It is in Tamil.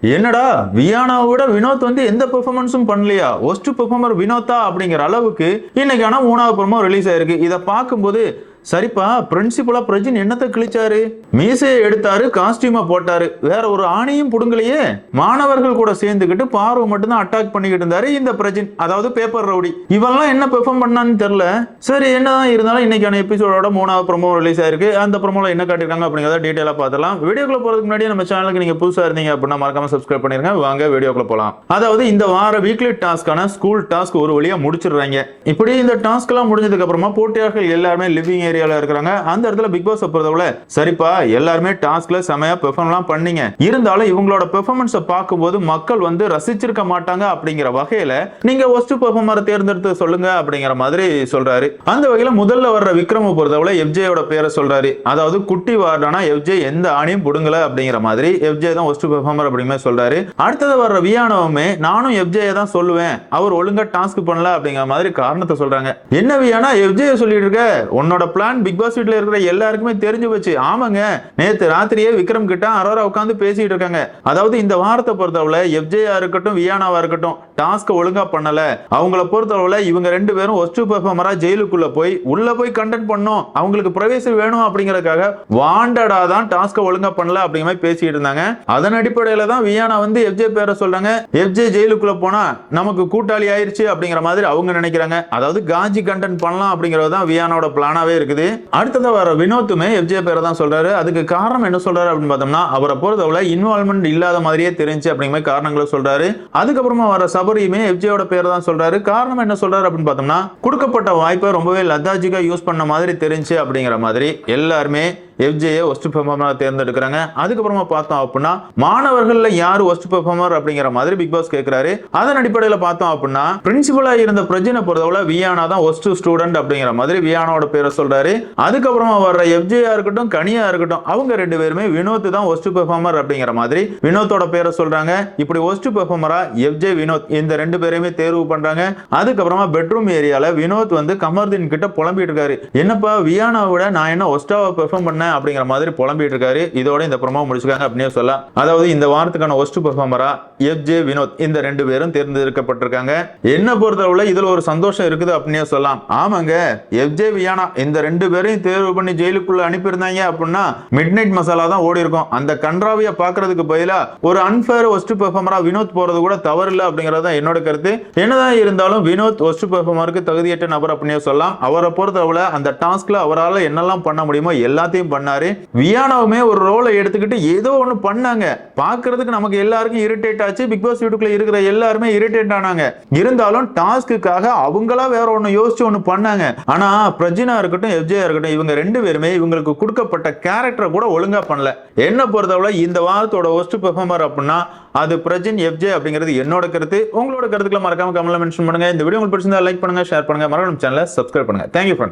என்னடா வியானாவை விட வினோத் வந்து எந்த பெர்ஃபார்மன்ஸும் பண்ணலையா? ஒஸ்ட் பெர்ஃபார்மர் வினோத்தா அப்படிங்கிற அளவுக்கு இன்னைக்கு ஆனால் மூணாவது படமும் ரிலீஸ் ஆயிருக்கு. இதை பார்க்கும்போது சரிப்பா பிரின்சிபலா பிரஜின் என்னத்தை கிழிச்சாரு? மீசையை எடுத்தாரு காஸ்டியூமா போட்டாரு. வேற ஒரு ஆணையும் புடுங்கலையே? மாணவர்கள் கூட சேர்ந்துக்கிட்டு பார்வை மட்டும்தான் அட்டாக் பண்ணிக்கிட்டு இருந்தாரு இந்த பிரஜின். அதாவது பேப்பர் ரவுடி. இவெல்லாம் என்ன பெர்ஃபார்ம் பண்ணான்னு தெரியல. சரி என்னதான் இருந்தாலும் இன்னைக்கான எபிசோடோட மூணாவது ப்ரொமோ ரிலீஸ் ஆயிருக்கு. அந்த ப்ரொமோல என்ன காட்டிருக்காங்க அப்படிங்கிறத டீட்டெயிலா பார்த்தலாம் வீடியோக்குள்ள போறதுக்கு முன்னாடி நம்ம சேனலுக்கு நீங்க புதுசா இருந்தீங்க அப்படின்னா மறக்காம சப்ஸ்கிரைப் பண்ணிருங்க. வாங்க வீடியோக்குள்ள போலாம். அதாவது இந்த வார வீக்லி டாஸ்க்கான ஸ்கூல் டாஸ்க் ஒரு வழியா முடிச்சிடுறாங்க. இப்படி இந்த டாஸ்க் எல்லாம் முடிஞ்சதுக்கு அப்புறமா போட்டியாளர்கள் எல்லாருமே லிவிங் ஏரியால இருக்கிறாங்க. அந்த இடத்துல பிக் பாஸ் பொறுத்தவரை சரிப்பா எல்லாருமே டாஸ்க்ல செமையா பெர்ஃபார்ம்லாம் பண்ணீங்க. இருந்தாலும் இவங்களோட பெர்ஃபார்மன்ஸை பார்க்கும்போது மக்கள் வந்து ரசிச்சிருக்க மாட்டாங்க அப்படிங்கிற வகையில நீங்க ஒஸ்ட் பெர்ஃபார்மரை தேர்ந்தெடுத்து சொல்லுங்க அப்படிங்கிற மாதிரி சொல்றாரு. அந்த வகையில முதல்ல வர்ற விக்ரம பொறுத்தவரை எஃப்ஜேயோட பேரை சொல்றாரு. அதாவது குட்டி வார்டானா எஃப்ஜே எந்த ஆணையும் புடுங்கல அப்படிங்கிற மாதிரி எஃப்ஜே தான் ஒஸ்ட் பெர்ஃபார்மர் அப்படிங்கிற சொல்றாரு. அடுத்தது வர்ற வியானவுமே நானும் எஃப்ஜேயை தான் சொல்லுவேன். அவர் ஒழுங்கா டாஸ்க் பண்ணல அப்படிங்கிற மாதிரி காரணத்தை சொல்றாங்க. என்ன வியானா எஃப்ஜே சொல்லிட்டு இருக்க? உன்னோட பிளான் பிக் பாஸ் வீட்டில் இருக்கிற எல்லாருக்குமே தெரிஞ்சு போச்சு. ஆமாங்க நேத்து ராத்திரியே விக்ரம் கிட்ட அரோரா உட்காந்து பேசிட்டு இருக்காங்க. அதாவது இந்த வாரத்தை பொறுத்தவரை எஃப்ஜேயா இருக்கட்டும் வியானாவா இருக்கட்டும் டாஸ்க் ஒழுங்கா பண்ணல. அவங்கள பொறுத்தவரை இவங்க ரெண்டு பேரும் ஒஸ்ட் பெர்ஃபார்மரா ஜெயிலுக்குள்ள போய் உள்ள போய் கண்டென்ட் பண்ணும் அவங்களுக்கு பிரவேசம் வேணும் அப்படிங்கறதுக்காக வாண்டடா தான் டாஸ்க ஒழுங்கா பண்ணல அப்படிங்கிற மாதிரி பேசிட்டு இருந்தாங்க. அதன் அடிப்படையில தான் வியானா வந்து எஃப்ஜே பேரை சொல்றாங்க. எஃப்ஜே ஜெயிலுக்குள்ள போனா நமக்கு கூட்டாளி ஆயிருச்சு அப்படிங்கிற மாதிரி அவங்க நினைக்கிறாங்க. அதாவது காஞ்சி கண்டென்ட் பண்ணலாம் அப்படிங்கிறது தான் வியானோட பிளானாவே இருக்குது. அடுத்தது வர வினோத்துமே எஃப்ஜே பேரை தான் சொல்றாரு. அதுக்கு காரணம் என்ன சொல்றாரு அப்படின்னு பார்த்தோம்னா அவரை பொறுத்தவரை இன்வால்மெண்ட் இல்லாத மாதிரியே தெரிஞ்சு அப்படிங்கிற மாதிரி காரணங்களை சொல்றாரு. அதுக்கப்புறமா வர சபரியுமே எஃப்ஜேயோட பேரை தான் சொல்றாரு. காரணம் என்ன சொல்றாரு அப்படின்னு பார்த்தோம்னா கொடுக்கப்பட்ட வாய்ப்பை ரொம்பவே லத்தாஜிக்கா யூஸ் பண்ண மாதிரி தெரிஞ்சு அப்படிங்கிற மாதிரி எல்லாருமே எஃப்ஜேயை ஒஸ்ட் பெர்ஃபார்மராக தேர்ந்தெடுக்கிறாங்க. அதுக்கப்புறமா பார்த்தோம் அப்படின்னா மாணவர்களில் யார் ஒஸ்ட் பெர்ஃபார்மர் அப்படிங்கிற மாதிரி பிக் பாஸ் கேட்கிறாரு அதன் அடிப்படையில் பார்த்தோம் அப்படின்னா பிரின்சிபலாக இருந்த பிரஜனை பொறுத்தவரை வியானா தான் ஒஸ்ட் ஸ்டூடெண்ட் அப்படிங்கிற மாதிரி வியானாவோட பேரை சொல்றாரு. அதுக்கப்புறமா வர்ற எஃப்ஜேயா இருக்கட்டும் கனியா இருக்கட்டும் அவங்க ரெண்டு பேருமே வினோத் தான் ஒஸ்ட் பெர்ஃபார்மர் அப்படிங்கிற மாதிரி வினோத்தோட பேரை சொல்றாங்க. இப்படி ஒஸ்ட் பெர்ஃபார்மரா எஃப்ஜே வினோத் இந்த ரெண்டு பேரையுமே தேர்வு பண்றாங்க. அதுக்கப்புறமா பெட்ரூம் ஏரியால வினோத் வந்து கமர்தீன் கிட்ட புலம்பிட்டு இருக்காரு. என்னப்பா வியானாவோட விட நான் என்ன ஒஸ்டாவை பெர்ஃபார்ம் பண்ணேன் அப்படிங்கிற மாதிரி புலம்பிட்டு இருக்காரு இதோட இந்த ப்ரோமோ முடிச்சுக்காங்க அப்படின்னு சொல்லலாம். அதாவது இந்த வாரத்துக்கான ஒஸ்ட் பெர்ஃபார்மரா எஃப் ஜே வினோத். இந்த ரெண்டு பேரும் தேர்ந்தெடுக்கப்பட்டிருக்காங்க. என்ன பொறுத்தளவுல இதுல ஒரு சந்தோஷம் இருக்குது அப்படின்னே சொல்லலாம். ஆமாங்க எஃப் ஜே வியானா இந்த ரெண்டு பேரையும் தேர்வு பண்ணி ஜெயிலுக்குள்ள அனுப்பியிருந்தாங்க அப்படின்னா மிட் நைட் மசாலா தான் ஓடி இருக்கும். அந்த கன்றாவிய பாக்குறதுக்கு பதிலா ஒரு அன்பேர் ஒஸ்ட் பெர்ஃபார்மரா வினோத் போறது கூட தவறு இல்லை அப்படிங்கறது தான் என்னோட கருத்து. என்னதான் இருந்தாலும் வினோத் ஒஸ்ட் பெர்ஃபார்மருக்கு தகுதியற்ற நபர் அப்படின்னே சொல்லலாம். அவரை பொறுத்தளவுல அந்த டாஸ்க்ல அவரால் என்னெல்லாம் பண்ண முடியுமோ எல்லாத்தையும் பண்ணாரு. வியானாவுமே ஒரு ரோலை எடுத்துக்கிட்டு ஏதோ ஒன்று பண்ணாங்க. பார்க்கறதுக்கு நமக்கு எல்லாருக்கும் இரிட்டேட் ஆச்சு. பிக் பாஸ் வீட்டுக்குள்ள இருக்கிற எல்லாருமே இரிட்டேட் ஆனாங்க. இருந்தாலும் டாஸ்க்குக்காக அவங்களா வேற ஒன்று யோசிச்சு ஒன்று பண்ணாங்க. ஆனா பிரஜினா இருக்கட்டும் எஃப்ஜே இருக்கட்டும் இவங்க ரெண்டு பேருமே இவங்களுக்கு கொடுக்கப்பட்ட கேரக்டரை கூட ஒழுங்கா பண்ணல. என்ன பொறுத்தவரை இந்த வாரத்தோட ஒஸ்ட் பெர்ஃபார்மர் அப்படின்னா அது பிரஜின் எஃப்ஜே அப்படிங்கிறது என்னோட கருத்து. உங்களோட கருத்துக்களை மறக்காம கமெண்ட்ல மென்ஷன் பண்ணுங்க. இந்த வீடியோ உங்களுக்கு பிடிச்சிருந்தா லைக் பண்ணுங்க ஷேர் பண்ணுங்க. மறக்காம சேனலை சப்ஸ்கிரைப் பண்ணுங்க. Thank you friends